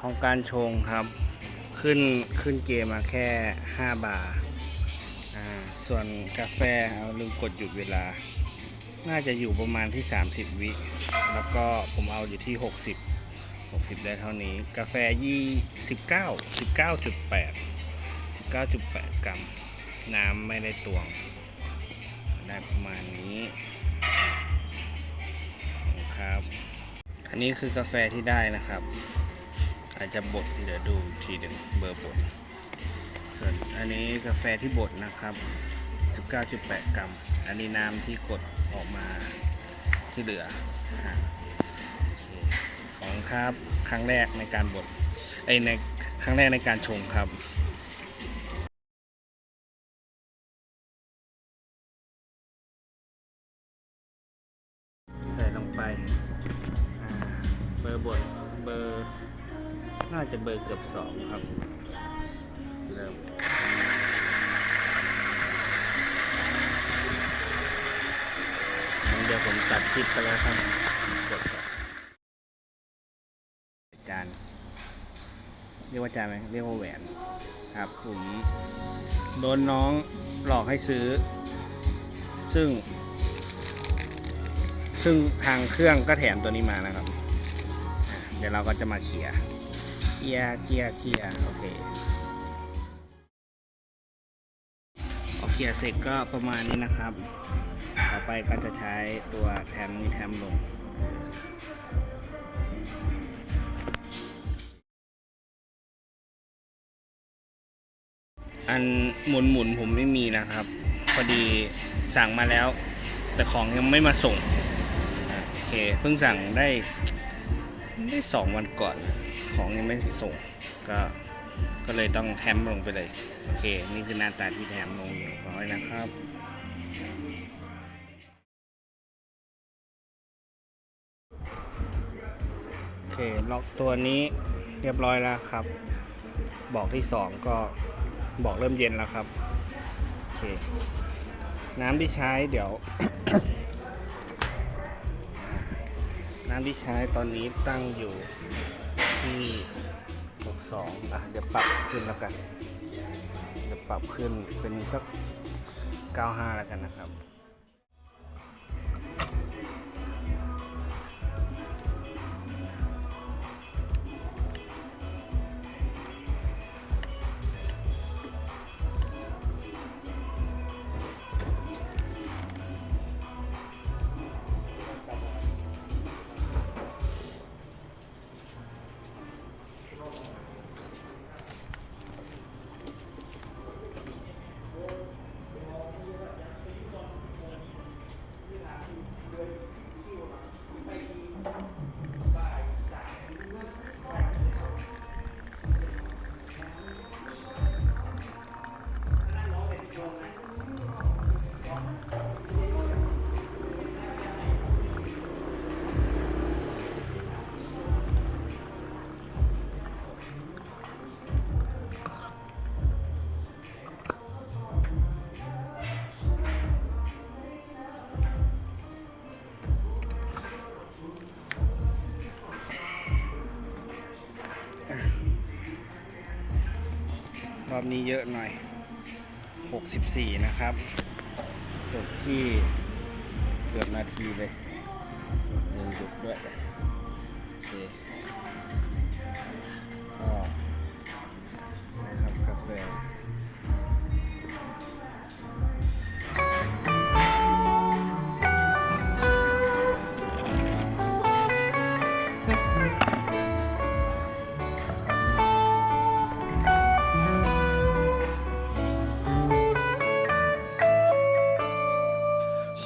ของการชงครับ ขึ้นขึ้นเกมมาแค่ 5 บาทอ่าส่วนกาแฟเอาลืมกดหยุดเวลา น่าจะอยู่ประมาณที่ 30 วิ แล้วก็ผมเอาอยู่ที่ 60 60 ได้เท่านี้ กาแฟยี่19 19.8 19.8กรัม น้ำไม่ได้ตวง ได้ประมาณนี้ครับ อันนี้คือกาแฟที่ได้นะครับ อาจจะบดเดี๋ยวดูอีกทีหนึ่งเบอร์บดส่วนอันนี้กาแฟที่บดนะครับ 19.8 กรัม อันนี้น้ำที่กดออกมาที่เหลือของครับครั้งแรกในการบดไอในครั้งแรกในการชงครับใส่ลงไปเบอร์บดเบอร์ น่าจะเบอร์เกือบสองครับเริ่มเดี๋ยวผมตัดคลิปไปแล้วครับอนจานเรียกว่าจานไหมเรียกว่าแหวนครับ ผมโดนน้องหลอกให้ซื้อ ซึ่ง ซึ่งทางเครื่องก็แถมตัวนี้มานะครับ เดี๋ยวเราก็จะมาเขี่ย เขี่ยเขี่ยเขี่ยโอเคพอเขี่ยเสร็จก็ประมาณนี้นะครับ ต่อไปก็จะใช้ตัวแถมนี้แถมลงอันหมุนหมุนผมไม่มีนะครับ พอดีสั่งมาแล้ว แต่ของยังไม่มาส่ง โอเค เพิ่งสั่งได้ได้สองวันก่อน ของยังไม่ส่งก็ก็เลยต้องแถมลงไปเลย โอเค นี่คือหน้าตาที่แถมลงเรียบร้อยนะครับโอเคล็อกตัวนี้เรียบร้อยแล้วครับ บอกที่สองก็บอกเริ่มเย็นแล้วครับโอเคน้ำที่ใช้เดี๋ยว น้ำที่ใช้ตอนนี้ตั้งอยู่ ที่ 62 อะ เดี๋ยวปรับขึ้นแล้วกัน เดี๋ยวปรับขึ้นเป็นสัก 95 แล้วกันนะครับ รอบนี้เยอะหน่อย 64 นะครับจบที่เกือบนาทีเลยหนึ่งจุดด้วย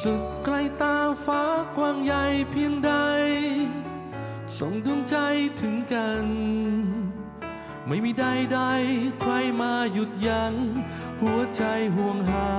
สุดไกลตาฟ้ากว้างใหญ่เพียงใด ส่งดวงใจถึงกัน ไม่มีใดใดๆใครมาหยุดยัง้งหัวใจห่วงหา